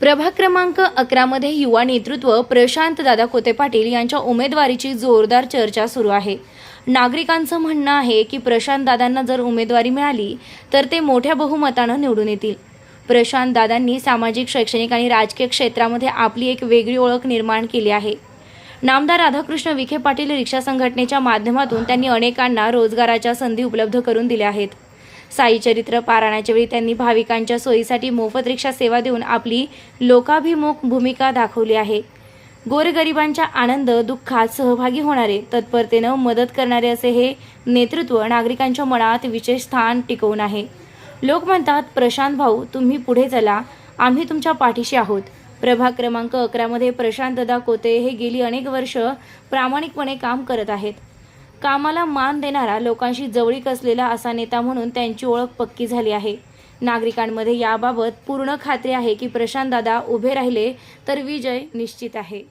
प्रभाग क्रमांक अकरामध्ये युवा नेतृत्व प्रशांत दादा कोते पाटील यांच्या उमेदवारीची जोरदार चर्चा सुरू आहे. नागरिकांचं म्हणणं आहे की प्रशांत दादांना जर उमेदवारी मिळाली तर ते मोठ्या बहुमतानं निवडून येतील. प्रशांत दादांनी सामाजिक शैक्षणिक आणि राजकीय क्षेत्रामध्ये आपली एक वेगळी ओळख निर्माण केली आहे. नामदार राधाकृष्ण विखे पाटील रिक्षा संघटनेच्या माध्यमातून त्यांनी अनेकांना रोजगाराच्या संधी उपलब्ध करून दिल्या आहेत. साई चरित्र पारायणाच्या वेळी त्यांनी भाविकांच्या सोयीसाठी मोफत रिक्षा सेवा देऊन आपली लोकाभिमुख भूमिका दाखवली आहे. गोरगरिबांच्या आनंद दुःखात सहभागी होणारे तत्परतेनं मदत करणारे असे हे नेतृत्व नागरिकांच्या मनात विशेष स्थान टिकवून आहे. लोक म्हणतात प्रशांत भाऊ तुम्ही पुढे चला. आम्ही तुमच्या पाठीशी आहोत. प्रभाग क्रमांक अकरामध्ये प्रशांत दादा कोते हे गेली अनेक वर्ष प्रामाणिकपणे काम करत आहेत. कामाला मान देणारा लोकांशी जवळीक असलेला असा नेता म्हणून त्यांची ओळख पक्की झाली आहे. नागरिकांमध्ये याबाबत पूर्ण खात्री आहे की प्रशांत दादा उभे राहिले तर विजय निश्चित आहे.